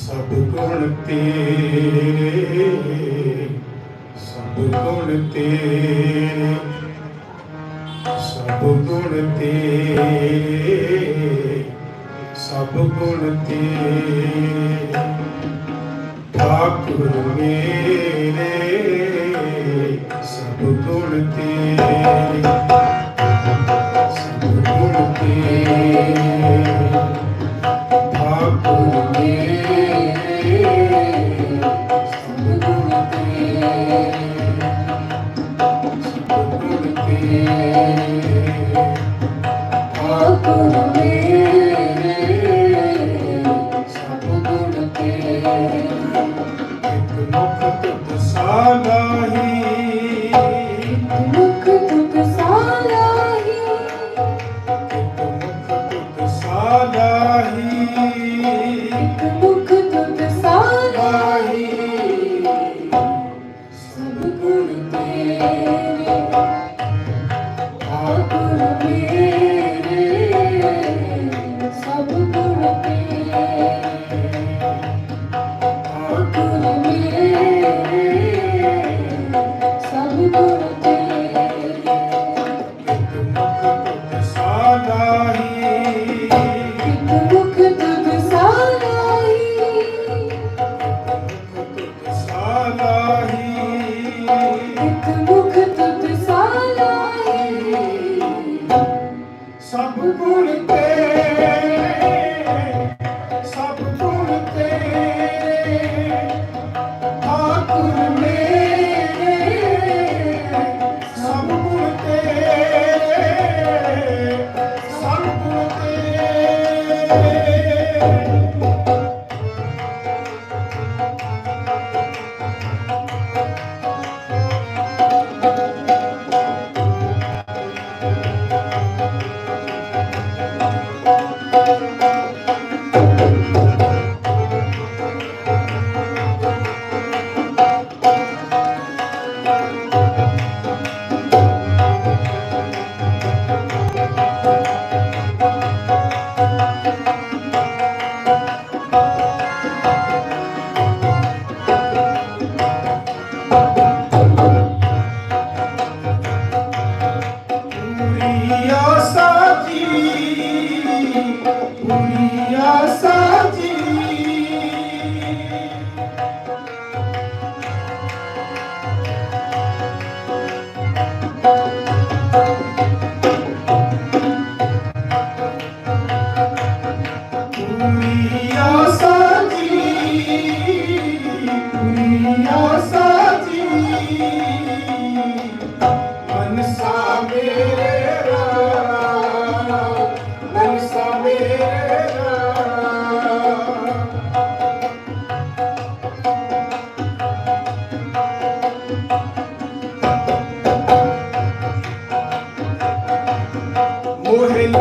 ਸਭ ਗੁਣ ਤੇਰੇ, ਸਭ ਗੁਣ ਤੇਰੇ, ਸਭ ਗੁਣ ਤੇਰੇ, ਸਭ ਗੁਣ ਤੇਰੇ। ਠਾਕੁਰ ਮੇਰੇ, ਸਭ ਗੁਣ ਤੇਰੇ। Amen.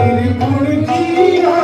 ਤੇਰੇ ਗੁਣ ਕੀਆ।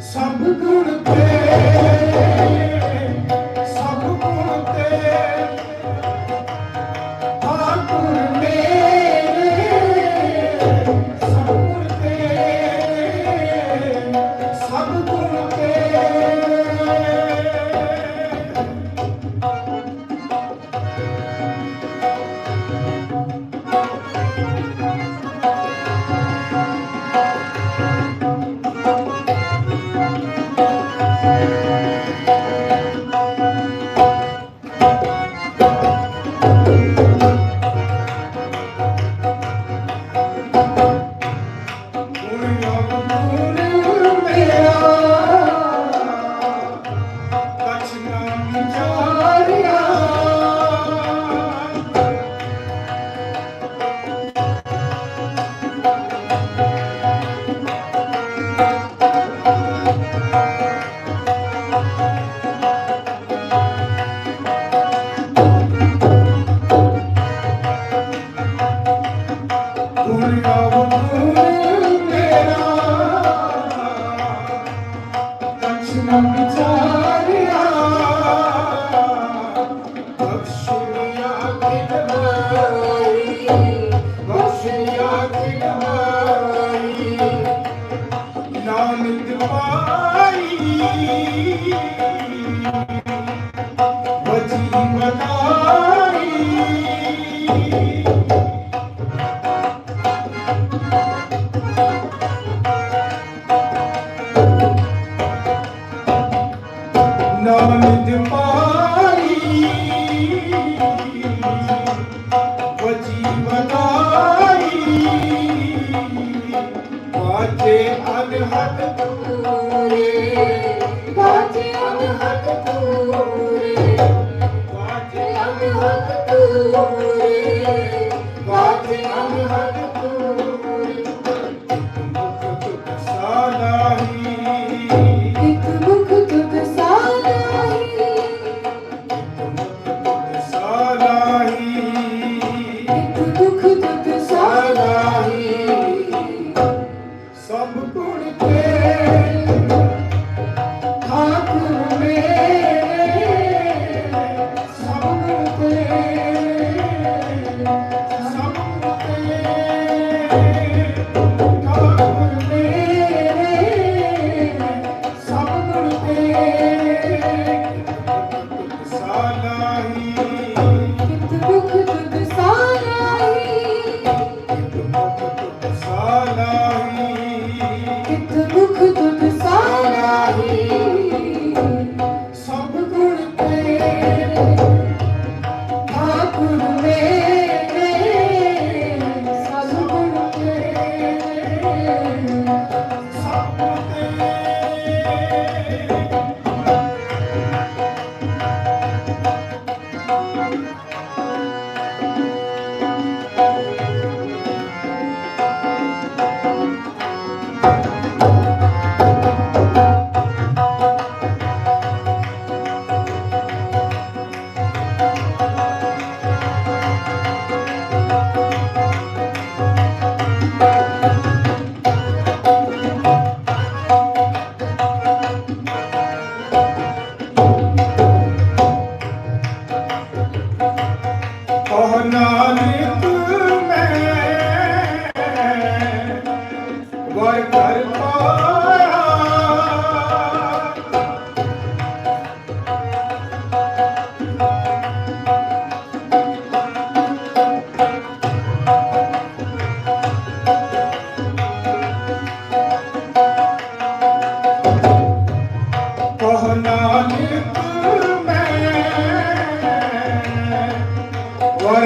ਸਭ ਗੁਣ ਤੇ। वजी बना ਹੱਕ ਤੂਰੇ ਵਾਜੇ ਅਨਹਦ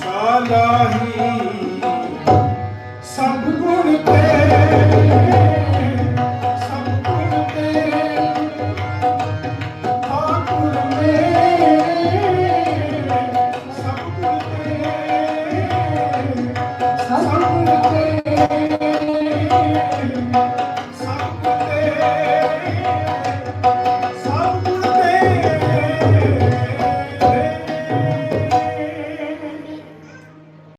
ਸਾਲਾਹੀ